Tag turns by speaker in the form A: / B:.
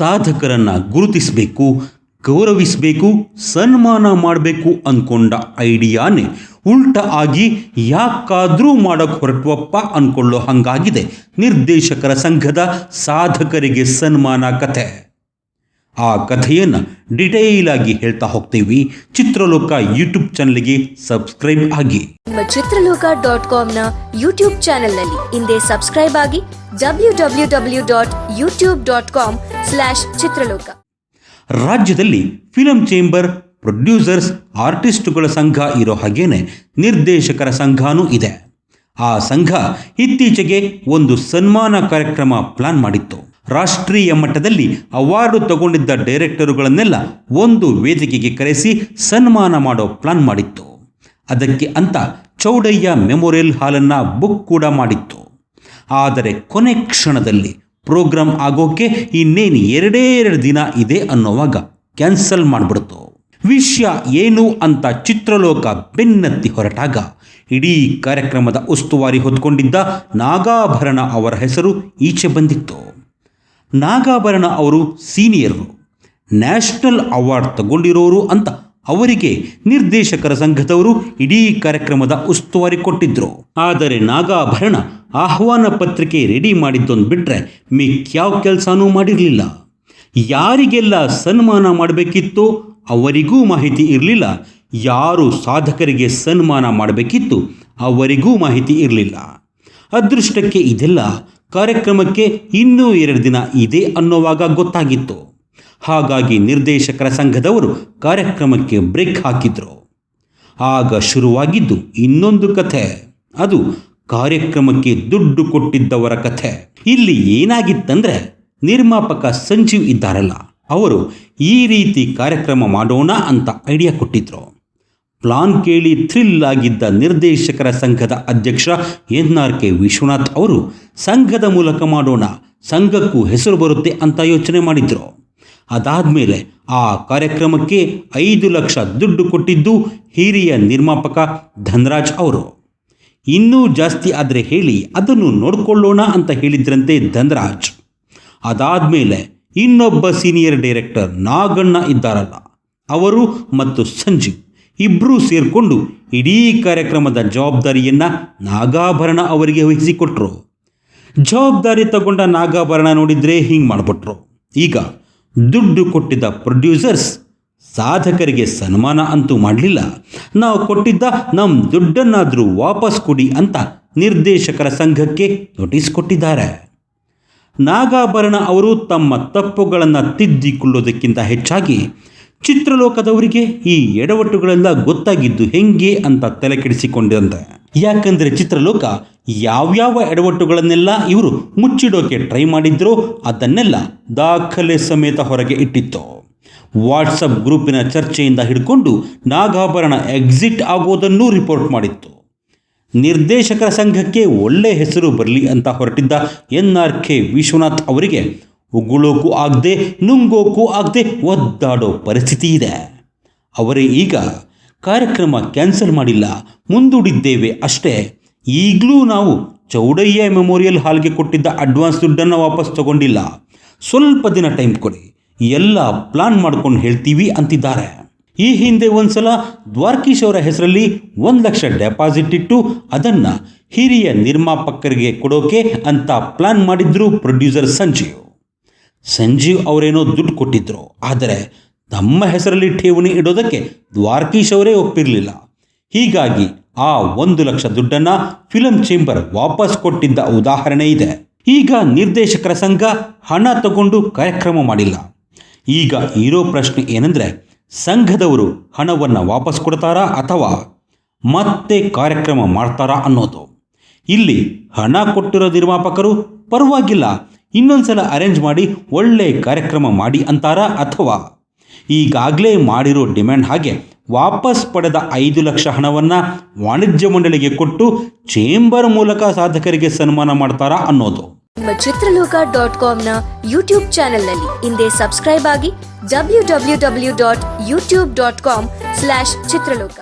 A: ಸಾಧಕರನ್ನ ಗುರುತಿಸಬೇಕು, ಗೌರವಿಸಬೇಕು, ಸನ್ಮಾನ ಮಾಡಬೇಕು ಅಂದ್ಕೊಂಡ ಐಡಿಯಾನೇ ಉಲ್ಟ ಆಗಿ ಯಾಕಾದರೂ ಮಾಡೋಕ್ಕೆ ಹೊರಟುವಪ್ಪ ಅಂದ್ಕೊಳ್ಳೋ ಹಂಗಾಗಿದೆ ನಿರ್ದೇಶಕರ ಸಂಘದ ಸಾಧಕರಿಗೆ ಸನ್ಮಾನ ಕಥೆ ಆ ಕಥೆಯನ್ನು ಡಿಟೇಲ್ ಆಗಿ ಹೇಳ್ತಾ ಹೋಗ್ತೀವಿ. ಚಿತ್ರಲೋಕ ಯೂಟ್ಯೂಬ್ ಚಾನಲ್ಗೆ ಸಬ್ಸ್ಕ್ರೈಬ್ ಆಗಿ.
B: ನಿಮ್ಮ ಚಿತ್ರಲೋಕ ಡಾಟ್ ಕಾಮ್ನ ಯೂಟ್ಯೂಬ್ ಚಾನೆಲ್ನಲ್ಲಿ ಹಿಂದೆ ಸಬ್ಸ್ಕ್ರೈಬ್ ಆಗಿ W W W dot YouTube dot com slash Chitraloka.
A: ರಾಜ್ಯದಲ್ಲಿ ಫಿಲಂ ಚೇಂಬರ್ ಪ್ರೊಡ್ಯೂಸರ್ಸ್ ಆರ್ಟಿಸ್ಟ್ಗಳ ಸಂಘ ಇರೋ ಹಾಗೇನೆ ನಿರ್ದೇಶಕರ ಸಂಘನೂ ಇದೆ. ಆ ಸಂಘ ಇತ್ತೀಚೆಗೆ ಒಂದು ಸನ್ಮಾನ ಕಾರ್ಯಕ್ರಮ ಪ್ಲಾನ್ ಮಾಡಿತ್ತು. ರಾಷ್ಟ್ರೀಯ ಮಟ್ಟದಲ್ಲಿ ಅವಾರ್ಡು ತಗೊಂಡಿದ್ದ ಡೈರೆಕ್ಟರುಗಳನ್ನೆಲ್ಲ ಒಂದು ವೇದಿಕೆಗೆ ಕರೆಸಿ ಸನ್ಮಾನ ಮಾಡೋ ಪ್ಲಾನ್ ಮಾಡಿತ್ತು. ಅದಕ್ಕೆ ಅಂತ ಚೌಡಯ್ಯ ಮೆಮೋರಿಯಲ್ ಹಾಲನ್ನು ಬುಕ್ ಕೂಡ ಮಾಡಿತ್ತು. ಆದರೆ ಕೊನೆ ಕ್ಷಣದಲ್ಲಿ ಪ್ರೋಗ್ರಾಮ್ ಆಗೋಕೆ ಇನ್ನೇನು ಎರಡೇ ಎರಡು ದಿನ ಇದೆ ಅನ್ನೋವಾಗ ಕ್ಯಾನ್ಸಲ್ ಮಾಡಿಬಿಡ್ತು. ವಿಷಯ ಏನು ಅಂತ ಚಿತ್ರಲೋಕ ಬೆನ್ನತ್ತಿ ಹೊರಟಾಗ ಇಡೀ ಕಾರ್ಯಕ್ರಮದ ಉಸ್ತುವಾರಿ ಹೊತ್ಕೊಂಡಿದ್ದ ನಾಗಾಭರಣ ಅವರ ಹೆಸರು ಈಚೆ ಬಂದಿತ್ತು. ನಾಗಾಭರಣ ಅವರು ಸೀನಿಯರು. ನ್ಯಾಷನಲ್ ಅವಾರ್ಡ್ ತಗೊಂಡಿರೋರು ಅಂತ ಅವರಿಗೆ ನಿರ್ದೇಶಕರ ಸಂಘದವರು ಇಡೀ ಕಾರ್ಯಕ್ರಮದ ಉಸ್ತುವಾರಿ ಕೊಟ್ಟಿದ್ರು. ಆದರೆ ನಾಗಾಭರಣ ಆಹ್ವಾನ ಪತ್ರಿಕೆ ರೆಡಿ ಮಾಡಿದ್ದೊಂದು ಬಿಟ್ಟರೆ ಮಿಕ್ಯಾವ ಕೆಲಸನೂ ಮಾಡಿರಲಿಲ್ಲ. ಯಾರಿಗೆಲ್ಲ ಸನ್ಮಾನ ಮಾಡಬೇಕಿತ್ತು ಅವರಿಗೂ ಮಾಹಿತಿ ಇರಲಿಲ್ಲ. ಯಾರು ಸಾಧಕರಿಗೆ ಸನ್ಮಾನ ಮಾಡಬೇಕಿತ್ತು ಅವರಿಗೂ ಮಾಹಿತಿ ಇರಲಿಲ್ಲ. ಅದೃಷ್ಟಕ್ಕೆ ಇದೆಲ್ಲ ಕಾರ್ಯಕ್ರಮಕ್ಕೆ ಇನ್ನೂ ಎರಡು ದಿನ ಇದೆ ಅನ್ನೋವಾಗ ಗೊತ್ತಾಗಿತ್ತು. ಹಾಗಾಗಿ ನಿರ್ದೇಶಕರ ಸಂಘದವರು ಕಾರ್ಯಕ್ರಮಕ್ಕೆ ಬ್ರೇಕ್ ಹಾಕಿದ್ರು. ಆಗ ಶುರುವಾಗಿದ್ದು ಇನ್ನೊಂದು ಕಥೆ. ಅದು ಕಾರ್ಯಕ್ರಮಕ್ಕೆ ದುಡ್ಡು ಕೊಟ್ಟಿದ್ದವರ ಕಥೆ. ಇಲ್ಲಿ ಏನಾಗಿತ್ತಂದ್ರೆ, ನಿರ್ಮಾಪಕ ಸಂಜೀವ್ ಇದ್ದಾರಲ್ಲ, ಅವರು ಈ ರೀತಿ ಕಾರ್ಯಕ್ರಮ ಮಾಡೋಣ ಅಂತ ಐಡಿಯಾ ಕೊಟ್ಟಿದ್ರು. ಪ್ಲಾನ್ ಕೇಳಿ ಥ್ರಿಲ್ ಆಗಿದ್ದ ನಿರ್ದೇಶಕರ ಸಂಘದ ಅಧ್ಯಕ್ಷ ಎನ್ ಆರ್ ಕೆ ವಿಶ್ವನಾಥ್ ಅವರು, ಸಂಘದ ಮೂಲಕ ಮಾಡೋಣ, ಸಂಘಕ್ಕೂ ಹೆಸರು ಬರುತ್ತೆ ಅಂತ ಯೋಚನೆ ಮಾಡಿದ್ರು. ಅದಾದಮೇಲೆ ಆ ಕಾರ್ಯಕ್ರಮಕ್ಕೆ ಐದು ಲಕ್ಷ ದುಡ್ಡು ಕೊಟ್ಟಿದ್ದು ಹಿರಿಯ ನಿರ್ಮಾಪಕ ಧನರಾಜ್ ಅವರು. ಇನ್ನೂ ಜಾಸ್ತಿ ಆದರೆ ಹೇಳಿ ಅದನ್ನು ನೋಡಿಕೊಳ್ಳೋಣ ಅಂತ ಹೇಳಿದ್ರಂತೆ ಧನರಾಜ್. ಅದಾದಮೇಲೆ ಇನ್ನೊಬ್ಬ ಸೀನಿಯರ್ ಡೈರೆಕ್ಟರ್ ನಾಗಣ್ಣ ಇದ್ದಾರಲ್ಲ, ಅವರು ಮತ್ತು ಸಂಜೀವ್. ಇಬ್ಬರೂ ಸೇರಿಕೊಂಡು ಇಡೀ ಕಾರ್ಯಕ್ರಮದ ಜವಾಬ್ದಾರಿಯನ್ನು ನಾಗಾಭರಣ ಅವರಿಗೆ ವಹಿಸಿಕೊಟ್ರು. ಜವಾಬ್ದಾರಿ ತಗೊಂಡ ನಾಗಾಭರಣ ನೋಡಿದರೆ ಹಿಂಗೆ ಮಾಡಿಬಿಟ್ರು. ಈಗ ದುಡ್ಡು ಕೊಟ್ಟಿದ್ದ ಪ್ರೊಡ್ಯೂಸರ್ಸ್ ಸಾಧಕರಿಗೆ ಸನ್ಮಾನ ಅಂತೂ ಮಾಡಲಿಲ್ಲ. ನಾವು ಕೊಟ್ಟಿದ್ದ ನಮ್ಮ ದುಡ್ಡನ್ನಾದರೂ ವಾಪಸ್ ಕೊಡಿ ಅಂತ ನಿರ್ದೇಶಕರ ಸಂಘಕ್ಕೆ ನೋಟಿಸ್ ಕೊಟ್ಟಿದ್ದಾರೆ. ನಾಗಾಭರಣ ಅವರು ತಮ್ಮ ತಪ್ಪುಗಳನ್ನು ತಿದ್ದಿಕೊಳ್ಳೋದಕ್ಕಿಂತ ಹೆಚ್ಚಾಗಿ ಚಿತ್ರಲೋಕದವರಿಗೆ ಈ ಎಡವಟ್ಟುಗಳೆಲ್ಲ ಗೊತ್ತಾಗಿದ್ದು ಹೆಂಗೆ ಅಂತ ತಲೆ ಕೆಡಿಸಿಕೊಂಡಿದಂತೆ ಯಾಕಂದರೆ ಚಿತ್ರಲೋಕ ಯಾವ್ಯಾವ ಎಡವಟ್ಟುಗಳನ್ನೆಲ್ಲ ಇವರು ಮುಚ್ಚಿಡೋಕೆ ಟ್ರೈ ಮಾಡಿದ್ರೋ ಅದನ್ನೆಲ್ಲ ದಾಖಲೆ ಸಮೇತ ಹೊರಗೆ ಇಟ್ಟಿತ್ತು. ವಾಟ್ಸಪ್ ಗ್ರೂಪಿನ ಚರ್ಚೆಯಿಂದ ಹಿಡ್ಕೊಂಡು ನಾಗಾಭರಣ ಎಕ್ಸಿಟ್ ಆಗೋದನ್ನೂ ರಿಪೋರ್ಟ್ ಮಾಡಿತ್ತು. ನಿರ್ದೇಶಕರ ಸಂಘಕ್ಕೆ ಒಳ್ಳೆ ಹೆಸರು ಬರಲಿ ಅಂತ ಹೊರಟಿದ್ದ ಎನ್ ಆರ್ ಕೆ ವಿಶ್ವನಾಥ್ ಅವರಿಗೆ ಉಗುಳೋಕ್ಕೂ ಆಗದೆ ನುಂಗೋಕ್ಕೂ ಆಗದೆ ಒದ್ದಾಡೋ ಪರಿಸ್ಥಿತಿ ಇದೆ. ಅವರೇ ಈಗ ಕಾರ್ಯಕ್ರಮ ಕ್ಯಾನ್ಸಲ್ ಮಾಡಿಲ್ಲ, ಮುಂದೂಡಿದ್ದೇವೆ ಅಷ್ಟೇ. ಈಗಲೂ ನಾವು ಚೌಡಯ್ಯ ಮೆಮೋರಿಯಲ್ ಹಾಲ್ಗೆ ಕೊಟ್ಟಿದ್ದ ಅಡ್ವಾನ್ಸ್ ದುಡ್ಡನ್ನು ವಾಪಸ್ ತಗೊಂಡಿಲ್ಲ. ಸ್ವಲ್ಪ ದಿನ ಟೈಮ್ ಕೊಡಿ, ಎಲ್ಲ ಪ್ಲಾನ್ ಮಾಡ್ಕೊಂಡು ಹೇಳ್ತೀವಿ ಅಂತಿದ್ದಾರೆ. ಈ ಹಿಂದೆ ಒಂದ್ಸಲ ದ್ವಾರಕೀಶ್ ಅವರ ಹೆಸರಲ್ಲಿ ಒಂದು ಲಕ್ಷ ಡೆಪಾಸಿಟ್ ಇಟ್ಟು ಅದನ್ನು ಹಿರಿಯ ನಿರ್ಮಾಪಕರಿಗೆ ಕೊಡೋಕೆ ಅಂತ ಪ್ಲಾನ್ ಮಾಡಿದ್ರು ಪ್ರೊಡ್ಯೂಸರ್ ಸಂಜೀವ್. ಸಂಜೀವ್ ಅವರೇನೋ ದುಡ್ಡು ಕೊಟ್ಟಿದ್ರು. ಆದರೆ ತಮ್ಮ ಹೆಸರಲ್ಲಿ ಠೇವಣಿ ಇಡೋದಕ್ಕೆ ದ್ವಾರಕೀಶ್ ಅವರೇ ಒಪ್ಪಿರಲಿಲ್ಲ. ಹೀಗಾಗಿ ಆ ಒಂದು ಲಕ್ಷ ದುಡ್ಡನ್ನು ಫಿಲಂ ಚೇಂಬರ್ ವಾಪಸ್ ಕೊಟ್ಟಿದ್ದ ಉದಾಹರಣೆ ಇದೆ. ಈಗ ನಿರ್ದೇಶಕರ ಸಂಘ ಹಣ ತಗೊಂಡು ಕಾರ್ಯಕ್ರಮ ಮಾಡಿಲ್ಲ. ಈಗ ಇರೋ ಪ್ರಶ್ನೆ ಏನಂದರೆ, ಸಂಘದವರು ಹಣವನ್ನು ವಾಪಸ್ ಕೊಡ್ತಾರಾ ಅಥವಾ ಮತ್ತೆ ಕಾರ್ಯಕ್ರಮ ಮಾಡ್ತಾರಾ ಅನ್ನೋದು. ಇಲ್ಲಿ ಹಣ ಕೊಟ್ಟಿರೋ ನಿರ್ಮಾಪಕರು ಪರವಾಗಿಲ್ಲ. ಇನ್ನೊಂದ್ಸಲ ಅರೇಂಜ್ ಮಾಡಿ ಒಳ್ಳೆ ಕಾರ್ಯಕ್ರಮ ಮಾಡಿ ಅಂತಾರಾ ಅಥವಾ? ಈಗಾಗಲೇ ಮಾಡಿರೋ ಡಿಮ್ಯಾಂಡ್ ಹಾಗೆ ವಾಪಸ್ ಪಡೆದ ಐದು ಲಕ್ಷ ಹಣವನ್ನು ವಾಣಿಜ್ಯ ಮಂಡಳಿಗೆ ಕೊಟ್ಟು ಚೇಂಬರ್ ಮೂಲಕ ಸಾಧಕರಿಗೆ ಸನ್ಮಾನ ಮಾಡ್ತಾರಾ ಅನ್ನೋದು.
B: ನಿಮ್ಮ ಚಿತ್ರಲೋಕ ಡಾಟ್ ಕಾಮ್ನ ಯೂಟ್ಯೂಬ್ ಚಾನೆಲ್ನಲ್ಲಿ ಹಿಂದೆ ಸಬ್ಸ್ಕ್ರೈಬ್ ಆಗಿ W W W dot YouTube dot com slash Chitraloka.